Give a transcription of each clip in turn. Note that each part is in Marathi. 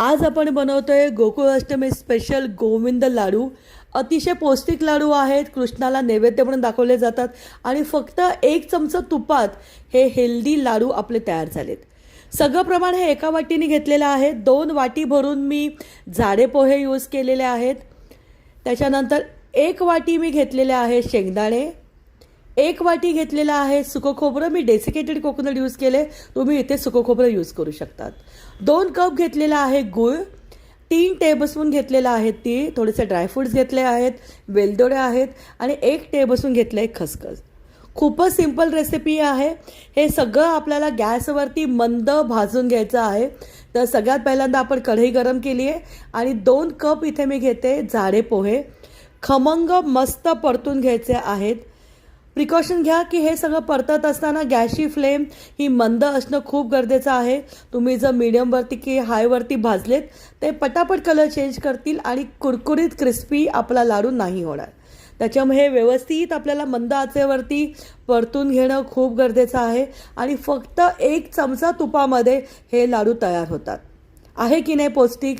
आज आपण बनवतोय आहे गोकुळाष्टमी स्पेशल गोविंद लाडू. अतिशय पौष्टिक लाडू आहेत कृष्णाला नैवेद्य म्हणून दाखवले जातात आणि फक्त एक चमचा तुपात हे हेल्दी लाडू आपले तयार झालेत. सगळं प्रमाण हे एका वाटीने घेतलेलं आहे. दोन वाटी भरून मी झाडे पोहे यूज केलेले आहेत. त्याच्यानंतर एक वाटी मी घेतलेले आहे शेंगदाणे. एक वाटी घेतलेला आहे सुकं खोबरं. मी डेसिकेटेड कोकोनट यूज केले तुम्ही इथे सुकं खोबरं यूज करू शकतात. दोन कप घेतलेला आहे गूळ. तीन टेबलस्पून घेतलेला आहे ती थोडेसे ड्रायफ्रूट्स घेतले आहेत. वेलदोडे आहेत. आणि एक टेबलस्पून घेतलं आहे खसखस. खूपच सिंपल रेसिपी आहे. हे सगळं आपल्याला गॅसवरती मंद भाजून घ्यायचं आहे. तर सगळ्यात पहिल्यांदा आपण कढई गरम केली आहे. आणि दोन कप इथे मी घेते जाडे पोहे. खमंग मस्त परतून घ्यायचे आहेत. प्रिकॉशन घ्या की हे सगळं परतत असताना गॅसची फ्लेम ही मंद असणं खूप गरजेचं आहे. तुम्ही जर मिडियमवरती की हायवरती भाजलेत ते पटापट कलर चेंज करतील आणि कुरकुरीत क्रिस्पी आपला लाडू नाही होणार. त्याच्यामुळे हे व्यवस्थित आपल्याला मंद आचेवरती परतून घेणं खूप गरजेचं आहे आणि फक्त एक चमचा तुपामध्ये हे लाडू तयार होतात. आहे की नाही पौष्टिक?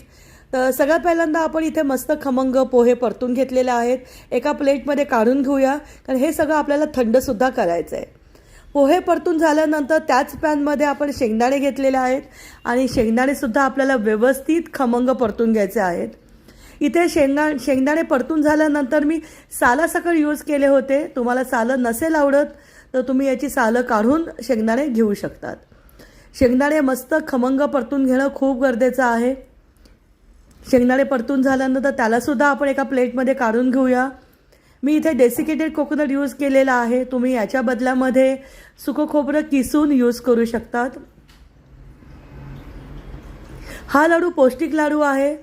तर सगळ्यात पहिल्यांदा आपण इथे मस्त खमंग पोहे परतून घेतलेले आहेत. एका प्लेटमध्ये काढून घेऊया. कारण हे सगळं आपल्याला थंडसुद्धा करायचं आहे पोहे परतून झाल्यानंतर त्याच पॅनमध्ये आपण शेंगदाणे घेतलेले आहेत. आणि शेंगदाणेसुद्धा आपल्याला व्यवस्थित खमंग परतून घ्यायचे आहेत. इथे शेंगा शेंगदाणे परतून झाल्यानंतर मी सालासकट यूज केले होते. तुम्हाला सालं नसेल आवडत तर तुम्ही याची सालं काढून शेंगदाणे घेऊ शकतात. शेंगदाणे मस्त खमंग परतून घेणं खूप गरजेचं आहे. शेंगदाणे परतून झाल्यानंतर त्यालासुद्धा आपण एका प्लेटमध्ये काढून घेऊया. मी इथे डेसिकेटेड कोकोनट यूज केलेला आहे. तुम्ही याच्या बदल्यामध्ये सुकं खोबरं किसून यूज करू शकतात. हा लाडू पौष्टिक लाडू आहे.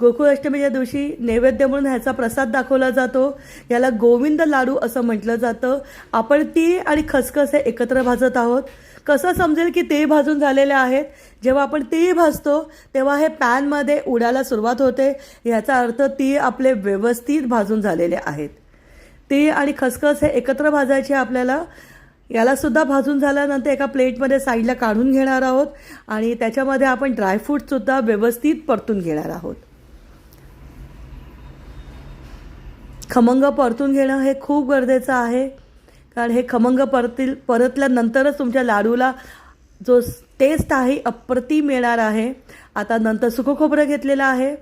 गोकुळाष्टमीच्या दिवशी नैवेद्य म्हणून ह्याचा प्रसाद दाखवला जातो. याला गोविंद लाडू असं म्हटलं जातं. आपण ती आणि खसखस हे एकत्र भाजत आहोत. कसं समजेल की ते भाजून झालेले आहेत? जेव्हा आपण तीळ भाजतो तेव्हा हे पॅनमध्ये उडायला सुरुवात होते. याचा अर्थ तीळ आपले व्यवस्थित भाजून झालेले आहेत. तीळ आणि खसखस हे एकत्र भाजायचे आपल्याला. यालासुद्धा भाजून झाल्यानंतर एका प्लेटमध्ये साईडला काढून घेणार आहोत आणि त्याच्यामध्ये आपण ड्रायफ्रूटसुद्धा व्यवस्थित परतून घेणार आहोत. खमंग परतून घेणं हे खूप गरजेचं आहे. कारण हे खमंग परतील परतल्यानंतरच तुमच्या लाडूला जो टेस्ट आहे अप्रतिम येणार आहे. आता नंतर सुकं खोबरं घेतलेलं आहे.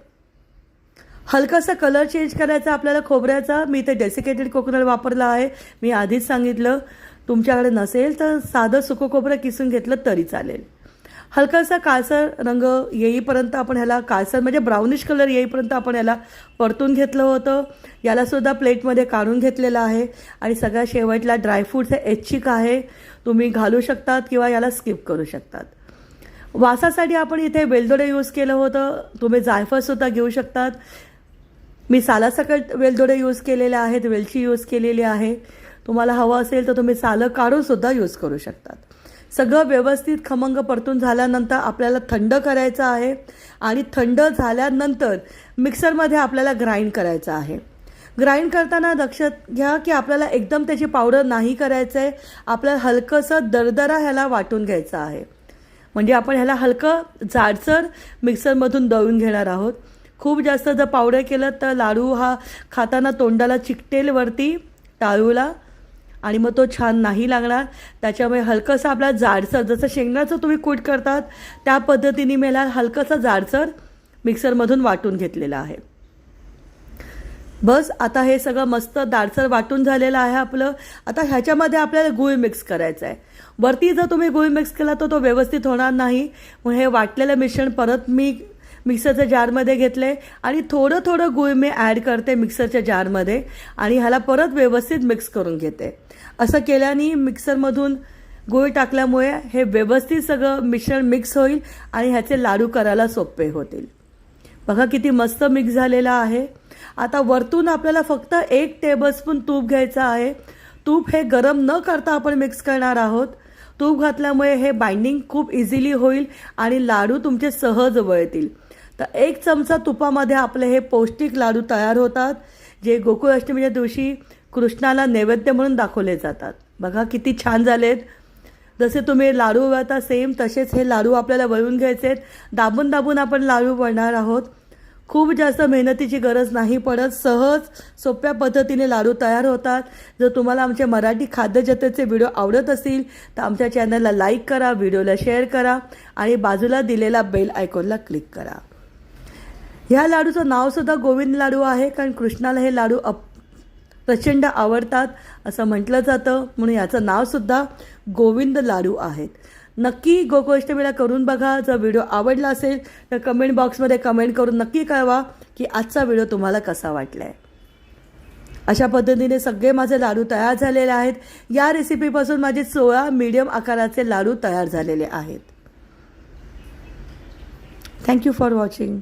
हलकासा कलर चेंज करायचा आपल्याला खोबऱ्याचा. मी इथे डेसिकेटेड कोकोनट वापरला आहे. मी आधीच सांगितलं. तुमच्याकडे नसेल तर साधं सुकं खोबरं किसून घेतलं तरी चालेल. हलकासा काळसर रंग येईपर्यंत आपण ह्याला काळसर म्हणजे ब्राउनिश कलर येईपर्यंत आपण याला परतून घेतलं होतं. यालासुद्धा प्लेटमध्ये काढून घेतलेलं आहे. आणि सगळ्या शेवटला ड्रायफ्रूट्स हे ऐच्छिक आहे. तुम्ही घालू शकतात किंवा याला स्किप करू शकतात. वासासाठी आपण इथे वेलदोडे यूज केलं होतं. तुम्ही जायफळसुद्धा घेऊ शकतात. मी सालासकट वेलदोडे यूज केलेले आहेत. वेलची यूज केलेली आहे. तुम्हाला हवं असेल तर तुम्ही सालं काढूनसुद्धा यूज करू शकतात. सगळं व्यवस्थित खमंग परतून झाल्यानंतर आपल्याला थंड करायचं आहे आणि थंड झाल्यानंतर मिक्सरमध्ये आपल्याला ग्राइंड करायचं आहे. ग्राइंड करताना लक्षात घ्या की आपल्याला एकदम त्याची पावडर नाही करायचं आहे. आपल्याला हलकंसं दरदरा ह्याला वाटून घ्यायचं आहे. म्हणजे आपण ह्याला हलकं जाडसर मिक्सरमधून दळून घेणार आहोत. खूप जास्त जर पावडर केलं तर लाडू हा खाताना तोंडाला चिकटेल वरती टाळूला. आणि मग तो छान नाही लागणार. त्याच्यामुळे हलकंसं आपला जाडसर जसं शेंगण्याचं तुम्ही कूट करतात त्या पद्धतीने मी ह्याला हलकंसं जाडसर मिक्सरमधून वाटून घेतलेलं आहे. बस आता हे सगळं मस्त दाडसर वाटून झालेलं आहे आपलं. आता ह्याच्यामध्ये आपल्याला गुळ मिक्स करायचं आहे वरती जर तुम्ही गुळ मिक्स केला तर तो व्यवस्थित होणार नाही. मग हे वाटलेलं मिश्रण परत मी मिक्सरच्या जारमध्ये घेतले आणि थोडं थोडं गुळ मी ॲड करते मिक्सरच्या जारमध्ये आणि ह्याला परत व्यवस्थित मिक्स करून घेते. असं केल्याने मिक्सरमधून गुळ टाकल्यामुळे हे व्यवस्थित सगळं मिश्रण मिक्स होईल आणि ह्याचे लाडू करायला सोपे होतील. बघा किती मस्त मिक्स झालेला आहे. आता वरतून आपल्याला फक्त एक टेबलस्पून तूप घ्यायचं आहे. तूप हे गरम न करता आपण मिक्स करणार आहोत. तूप घातल्यामुळे हे बाइंडिंग खूप इझिली होईल आणि लाडू तुमचे सहज वळतील. तर एक चमचा तुपामध्ये आपले हे पौष्टिक लाडू तयार होतात जे गोकुळाष्टमीच्या दिवशी कृष्णाला नैवेद्य म्हणून दाखवले जातात. बघा किती छान झालेत. जसे तुम्ही लाडू वळता सेम तसेच हे लाडू आपल्याला वळून घ्यायचे आहेत. दाबून दाबून आपण लाडू वळणार आहोत. खूप जास्त मेहनतीची गरज नाही पडत सहज सोप्या पद्धतीने लाडू तयार होतात. जर तुम्हाला आमचे मराठी खाद्यजतेचे व्हिडिओ आवडत असतील तर आमच्या चॅनलला लाईक करा व्हिडिओला शेअर करा आणि बाजूला दिलेला बेल आयकॉनला क्लिक करा. ह्या लाडूचं नावसुद्धा गोविंद लाडू आहे कारण कृष्णाला हे लाडू अप प्रचंड आवडतात असं म्हटलं जातं. म्हणून याचं नावसुद्धा गोविंद लाडू आहेत. नक्की गोकुळाष्टमीला करून बघा. जर व्हिडिओ आवडला असेल तर कमेंट बॉक्समध्ये कमेंट करून नक्की कळवा की आजचा व्हिडिओ तुम्हाला कसा वाटला आहे अशा पद्धतीने सगळे माझे लाडू तयार झालेले आहेत. या रेसिपीपासून माझे सोळा मीडियम आकाराचे लाडू तयार झालेले आहेत. Thank you for watching